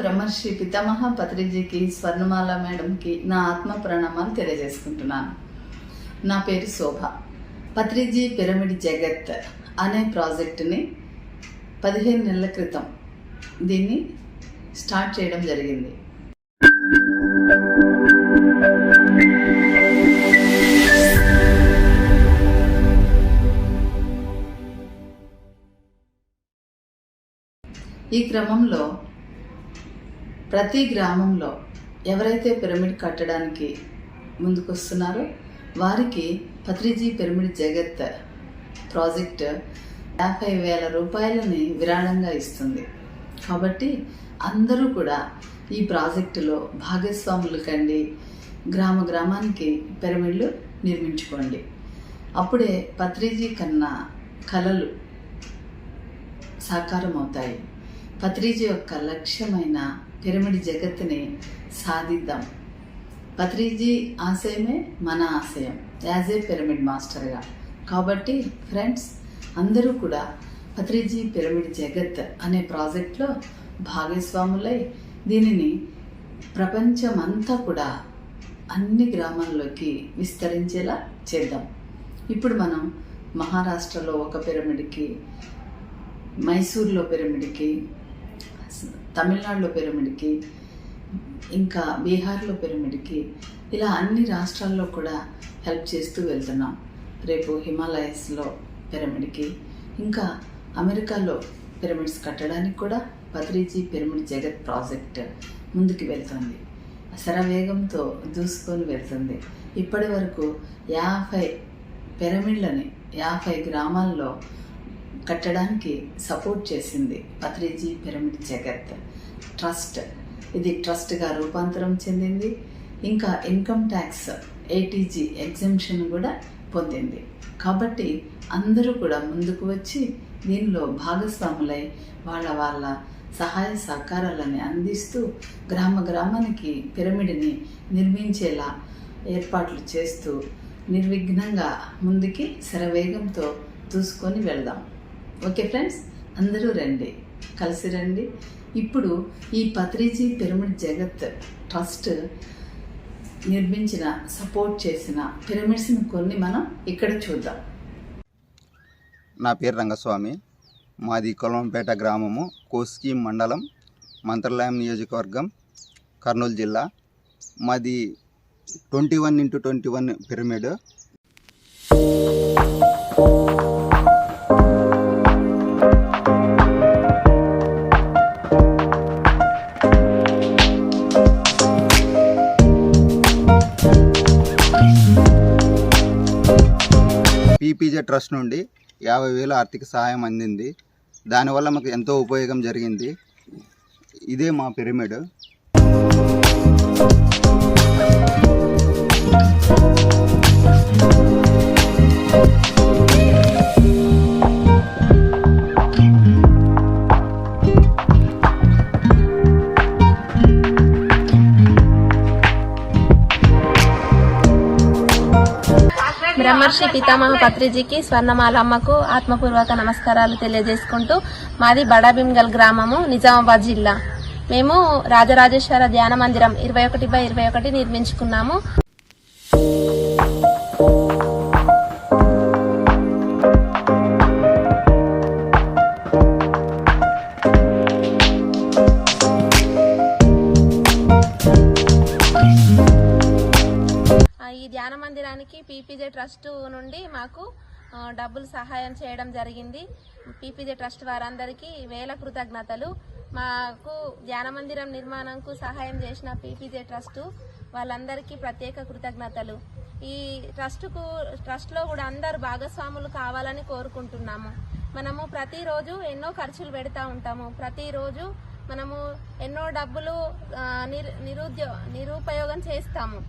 బ్రహ్మర్షి పితామహ పత్రిజీకి స్వర్ణమాల మేడంకి నా ఆత్మ ప్రణామాలు తెలియజేసుకుంటున్నాను. నా పేరు శోభ. పత్రిజీ పిరమిడ్ జగత్ అనే ప్రాజెక్టుని పదిహేను నెలల క్రితం దీన్ని స్టార్ట్ చేయడం జరిగింది. ఈ క్రమంలో ప్రతి గ్రామంలో ఎవరైతే పిరమిడ్ కట్టడానికి ముందుకొస్తున్నారో వారికి పత్రిజీ పిరమిడ్ జగత్ ప్రాజెక్ట్ యాభై వేల రూపాయలని విరాళంగా ఇస్తుంది. కాబట్టి అందరూ కూడా ఈ ప్రాజెక్టులో భాగస్వాములు కండి గ్రామ గ్రామానికి పిరమిడ్లు నిర్మించుకోండి. అప్పుడే పత్రిజీ కన్నా కళలు సాకారం అవుతాయి పత్రిజీ యొక్క లక్ష్యమైన పిరమిడ్ జగత్తుని సాధిద్దాం. పత్రిజీ ఆశయమే మన ఆశయం. యాజ్ ఏ పిరమిడ్ మాస్టర్గా. కాబట్టి ఫ్రెండ్స్ అందరూ కూడా పత్రిజీ పిరమిడ్ జగత్ అనే ప్రాజెక్ట్లో భాగస్వాములై దీనిని ప్రపంచమంతా కూడా అన్ని గ్రామాల్లోకి విస్తరించేలా చేద్దాం. ఇప్పుడు మనం మహారాష్ట్రలో ఒక పిరమిడ్కి మైసూర్లో పిరమిడ్కి తమిళనాడులో పిరమిడ్కి ఇంకా బీహార్లో పిరమిడ్కి ఇలా అన్ని రాష్ట్రాల్లో కూడా హెల్ప్ చేస్తూ వెళ్తున్నాం. రేపు హిమాలయస్లో పిరమిడ్కి ఇంకా అమెరికాలో పిరమిడ్స్ కట్టడానికి కూడా పత్రిజీ పిరమిడ్ జగత్ ప్రాజెక్ట్ ముందుకు వెళ్తుంది. శరవేగంతో దూసుకొని వెళ్తుంది. ఇప్పటి వరకు యాభై పిరమిడ్లని యాభై గ్రామాల్లో కట్టడానికి సపోర్ట్ చేసింది పత్రిజీ పిరమిడ్ జగత్. ట్రస్ట్. ఇది ట్రస్ట్గా రూపాంతరం చెందింది. ఇంకా ఇన్కమ్ ట్యాక్స్ ఏటీజీ ఎగ్జంప్షన్ కూడా పొందింది. కాబట్టి అందరూ కూడా ముందుకు వచ్చి దీనిలో భాగస్వాములై వాళ్ళ వాళ్ళ సహాయ సహకారాలని అందిస్తూ గ్రామ గ్రామానికి పిరమిడ్ని నిర్మించేలా ఏర్పాట్లు చేస్తూ నిర్విఘ్నంగా ముందుకి శరవేగంతో దూసుకొని వెళ్దాం. Okay friends? అందరూ రండి. కలిసి రండి. ఇప్పుడు ఈ పత్రిజీ పిరమిడ్ జగత్ ట్రస్ట్ నిర్మించిన సపోర్ట్ చేసిన పిరమిడ్స్ని కొన్ని మనం ఇక్కడ చూద్దాం. నా పేరు రంగస్వామి. మాది కొలంపేట గ్రామము కోస్కి మండలం మంత్రాలయం నియోజకవర్గం కర్నూలు జిల్లా. మాది twenty one into twenty one pyramid. Trust నుండి యాభై వేల ఆర్థిక సహాయం అందింది. దానివల్ల మాకు ఎంతో ఉపయోగం జరిగింది. ఇదే మా పిరమిడ్. బ్రహ్మర్షి పితామహ పత్రిజీకి స్వర్ణమాలమ్మకు ఆత్మపూర్వక నమస్కారాలు తెలియజేసుకుంటూ మాది బడాబింగల్ గ్రామము నిజామాబాద్ జిల్లా. మేము రాజరాజేశ్వర ధ్యాన మందిరం ఇరవై ఒకటి బై ఇరవై ఒకటి నిర్మించుకున్నాము. మందిరానికి పీపీజే ట్రస్ట్ నుండి మాకు డబ్బులు సహాయం చేయడం జరిగింది. పీపీజే ట్రస్ట్ వారందరికీ వేల కృతజ్ఞతలు. మాకు ధ్యాన మందిరం నిర్మాణంకు సహాయం చేసిన పీపీజే ట్రస్ట్ వాళ్ళందరికీ ప్రత్యేక కృతజ్ఞతలు. ఈ ట్రస్టుకు ట్రస్ట్లో కూడా అందరు భాగస్వాములు కావాలని కోరుకుంటున్నాము. మనము ప్రతిరోజు ఎన్నో ఖర్చులు పెడతా ఉంటాము. ప్రతిరోజు మనము ఎన్నో డబ్బులు నిరు నిరుద్యో నిరుపయోగం చేస్తాము.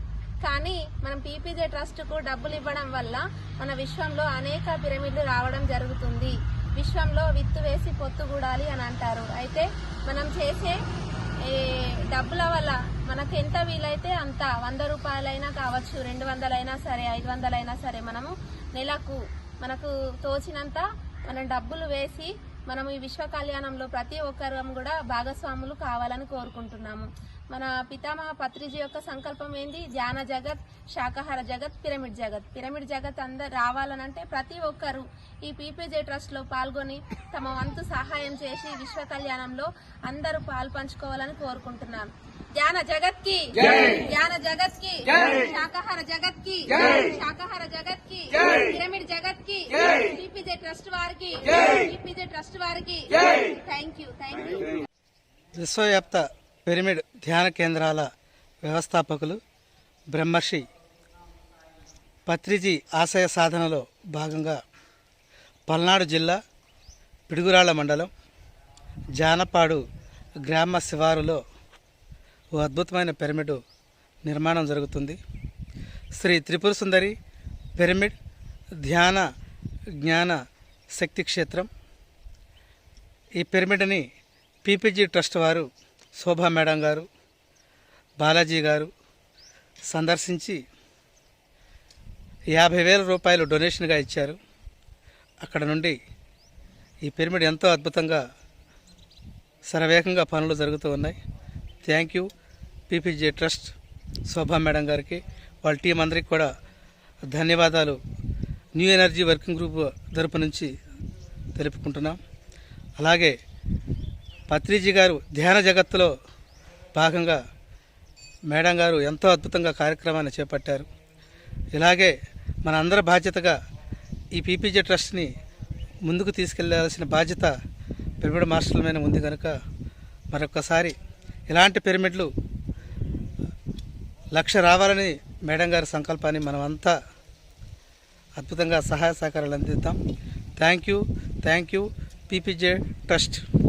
కానీ మనం పీపీజే ట్రస్ట్కు డబ్బులు ఇవ్వడం వల్ల మన విశ్వంలో అనేక పిరమిడ్లు రావడం జరుగుతుంది. విశ్వంలో విత్తు వేసి పొత్తు కూడాలి అని అంటారు. అయితే మనం చేసే డబ్బుల వల్ల మనకు ఎంత వీలైతే అంత వంద రూపాయలైనా కావచ్చు రెండు వందలైనా సరే ఐదు వందలైనా సరే మనము నెలకు మనకు తోచినంత మనం డబ్బులు వేసి మనం ఈ విశ్వ కళ్యాణంలో ప్రతి ఒక్కరం కూడా భాగస్వాములు కావాలని కోరుకుంటున్నాము. మన పితామహ పత్రిజీ యొక్క సంకల్పం ఏంది? ధ్యాన జగత్ శాకాహార జగత్ పిరమిడ్ జగత్. పిరమిడ్ జగత్ అందరు రావాలనంటే ప్రతి ఒక్కరు ఈ పీపీజే ట్రస్ట్లో పాల్గొని తమ వంతు సహాయం చేసి విశ్వ కళ్యాణంలో అందరూ పాలు పంచుకోవాలని కోరుకుంటున్నాను. ధ్యాన జగత్కి! ధ్యాన జగత్కి! శాకాహార జగత్కి! శాకాహార జగత్కి! పిరమిడ్ జగత్కి! పీపీజే ట్రస్ట్ వారికి! పీపీజే ట్రస్ట్ వారికి! Thank you thank you. విశ్వవ్యాప్త pyramid ధ్యాన కేంద్రాల వ్యవస్థాపకులు బ్రహ్మర్షి పత్రిజీ ఆశయ సాధనలో భాగంగా పల్నాడు జిల్లా పిడుగురాళ్ళ మండలం జానపాడు గ్రామ శివారులో ఓ అద్భుతమైన పిరమిడ్ నిర్మాణం జరుగుతుంది. శ్రీ త్రిపుర సుందరి పిరమిడ్ ధ్యాన జ్ఞాన శక్తి క్షేత్రం. ఈ పిరమిడ్ని పీపీజీ ట్రస్ట్ వారు శోభా మేడం గారు బాలాజీ గారు సందర్శించి యాభై వేల రూపాయలు డొనేషన్గా ఇచ్చారు. అక్కడ నుండి ఈ పిరమిడ్ ఎంతో అద్భుతంగా శరవేగంగా పనులు జరుగుతూ ఉన్నాయి. Thank you. PPJ trust Shobha madam గారికి వాళ్ళ టీం అందరికి కూడా ధన్యవాదాలు. న్యూ ఎనర్జీ వర్కింగ్ గ్రూప్ తరపు నుంచి తెలుపుకుంటున్నాం. అలాగే పత్రిజీ గారు ధ్యాన జగత్తులో భాగంగా మేడం గారు ఎంతో అద్భుతంగా కార్యక్రమాన్ని చేపట్టారు. ఇలాగే మన అందరి బాధ్యతగా ఈ పీపీజే ట్రస్ట్ని ముందుకు తీసుకెళ్ళాల్సిన బాధ్యత పిరమిడ్ మాస్టర్ల మీద ఉంది కనుక మరొకసారి ఇలాంటి పిరమిడ్లు లక్ష రావాలని మేడం గారి సంకల్పాన్ని మనమంతా అద్భుతంగా సహాయ సహకారాలు అందిద్దాం. Thank you thank you PPJ trust.